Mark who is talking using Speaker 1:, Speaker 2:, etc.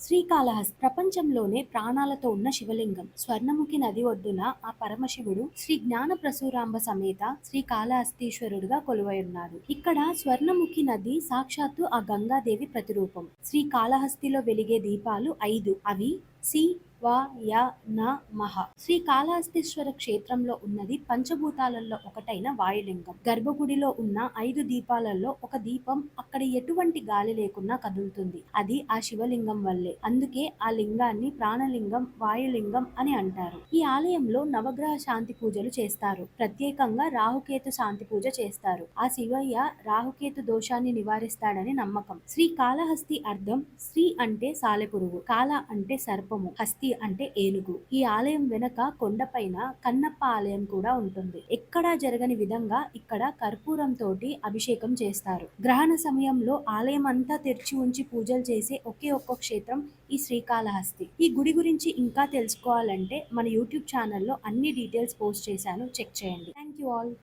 Speaker 1: శ్రీకాళహస్తి ప్రపంచంలోనే ప్రాణాలతో ఉన్న శివలింగం. స్వర్ణముఖి నది ఒడ్డున ఆ పరమశివుడు శ్రీ జ్ఞాన ప్రసూరాంబ సమేత శ్రీకాళహస్తీశ్వరుడుగా కొలువై ఉన్నాడు ఇక్కడ స్వర్ణముఖి నది సాక్షాత్తు ఆ గంగాదేవి ప్రతిరూపం. శ్రీకాళహస్తిలో వెలిగే దీపాలు ఐదు. అవి సి వ య న శ్రీ కాళహస్తీశ్వర క్షేత్రంలో ఉన్నది పంచభూతాలలో ఒకటైన వాయులింగం. గర్భగుడిలో ఉన్న ఐదు దీపాలలో ఒక దీపం అక్కడ ఎటువంటి గాలి లేకున్నా కదులుతుంది. అది ఆ శివలింగం వల్లే. అందుకే ఆ లింగాన్ని ప్రాణలింగం వాయులింగం అని అంటారు. ఈ ఆలయంలో నవగ్రహ శాంతి పూజలు చేస్తారు. ప్రత్యేకంగా రాహుకేతు శాంతి పూజ చేస్తారు. ఆ శివయ్య రాహుకేతు దోషాన్ని నివారిస్తాడని నమ్మకం. శ్రీ కాళహస్తి అర్థం శ్రీ అంటే సాలెపురుగు కాల అంటే సర్పము హస్తి అంటే ఏనుగు. ఈ ఆలయం వెనక కొండపైన కన్నప్ప ఆలయం కూడా ఉంటుంది. ఎక్కడా జరగని విధంగా ఇక్కడ కర్పూరం తోటి అభిషేకం చేస్తారు. గ్రహణ సమయంలో ఆలయం అంతా తెరిచి ఉంచి పూజలు చేసే ఒకే ఒక్క క్షేత్రం ఈ శ్రీకాళహస్తి. ఈ గుడి గురించి ఇంకా తెలుసుకోవాలంటే మన యూట్యూబ్ ఛానల్లో అన్ని డీటెయిల్స్ పోస్ట్ చేశాను. చెక్ చేయండి. Thank you all.